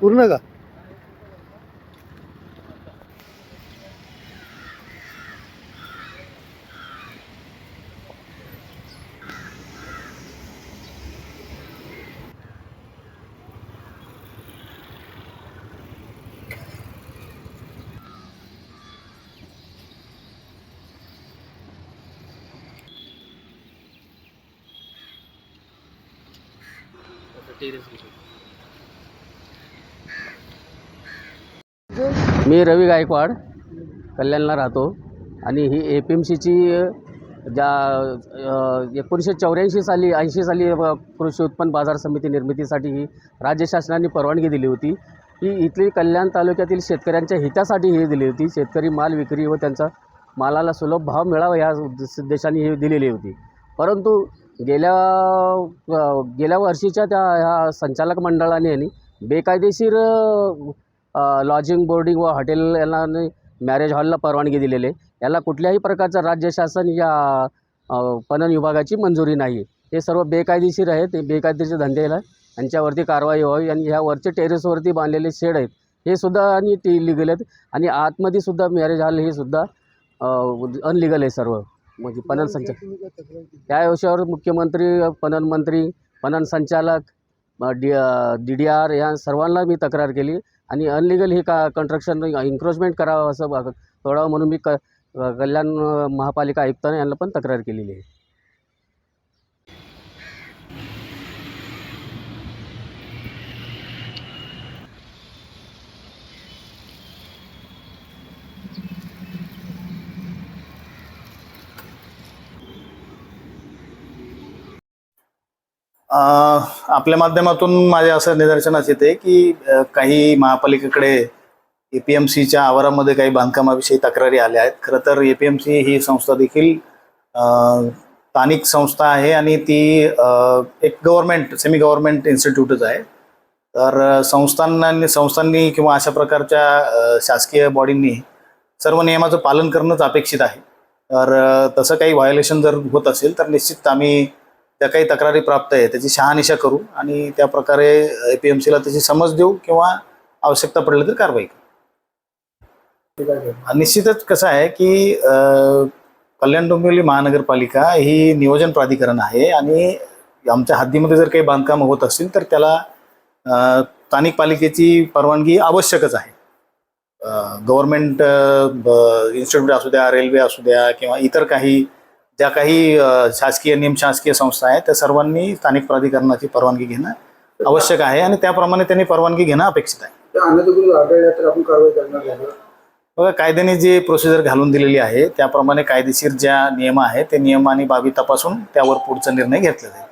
पूर्ण का मी रवी गायकवाड कल्याणला राहतो. आणि ही ए पी एम सीची ज्या एकोणीसशे चौऱ्याऐंशी साली ऐंशी साली कृषी उत्पन्न बाजार समिती निर्मितीसाठी ही राज्य शासनाने परवानगी दिली होती. ही इथली कल्याण तालुक्यातील शेतकऱ्यांच्या हितासाठी ही दिली होती. शेतकरी माल विक्री व त्यांचा मालाला सुलभ भाव मिळावा या उद्देशाने ही दिलेली होती. परंतु गेल्या गेल्या वर्षीच्या त्या ह्या संचालक मंडळाने बेकायदेशीर लॉजिंग बोर्डिंग व हॉटेल यांना मॅरेज हॉलला परवानगी दिलेली आहे. याला कुठल्याही प्रकारचं राज्य शासन या पणन विभागाची मंजुरी नाही हे सर्व बेकायदेशीर आहेत. ते बेकायदेशीर धंदेला यांच्यावरती कारवाई व्हावी आणि ह्यावरचे टेरेसवरती बांधलेले शेड आहेत. हे सुद्धा आणि ते इलिगल आहेत. आणि आतमध्ये सुद्धा मॅरेज हॉल हे सुद्धा अनलिगल आहे सर्व. म्हणजे पणन संचालक त्या विषयावर मुख्यमंत्री पणन मंत्री पणन संचालक डी डी डी आर या सर्वांना मी तक्रार केली. आणि अनलिगल ही का कन्स्ट्रक्शन इन्क्रोचमेंट करावं असं बघ- सोडावं म्हणून मी क कल्याण महापालिका आयुक्तांना यांना पण तक्रार केलेली आहे. आपल्या माध्यमातून माझ्या असं निदर्शनास येते की काही महापालिकेकडे ए पी एम सीच्या आवारामध्ये काही बांधकामाविषयी तक्रारी आल्या आहेत. खरं तर ए पी एम सी ही संस्था देखील स्थानिक संस्था आहे आणि ती एक गव्हर्नमेंट सेमी गव्हर्नमेंट इन्स्टिट्यूटच आहे. तर संस्थांना संस्थांनी किंवा अशा प्रकारच्या शासकीय बॉडींनी सर्व नियमाचं पालन करणंच अपेक्षित आहे. तर तसं काही व्हायोलेशन जर होत असेल तर निश्चित आम्ही त्या काही तक्रारी प्राप्त आहे त्याची शहानिशा करू आणि त्या प्रकारे ए पी एम सीला त्याची समज देऊ किंवा आवश्यकता पडली तर कारवाई करू. निश्चितच कसं आहे की कल्याण डोंबिवली महानगरपालिका ही नियोजन प्राधिकरण आहे आणि आमच्या हद्दीमध्ये जर काही बांधकाम होत असतील तर त्याला स्थानिक पालिकेची परवानगी आवश्यकच आहे. गव्हर्नमेंट इन्स्टिट्यूट असू द्या रेल्वे असू द्या किंवा इतर काही ज्या काही शासकीय निमशासकीय संस्था आहेत त्या सर्वांनी स्थानिक प्राधिकरणाची परवानगी घेणं आवश्यक आहे आणि त्याप्रमाणे त्यांनी परवानगी घेणं अपेक्षित आहे. बघा कायद्याने जे प्रोसिजर घालून दिलेली आहे त्याप्रमाणे कायदेशीर ज्या नियम आहेत ते नियम आणि बाबी तपासून त्यावर पुढचा निर्णय घेतला जाईल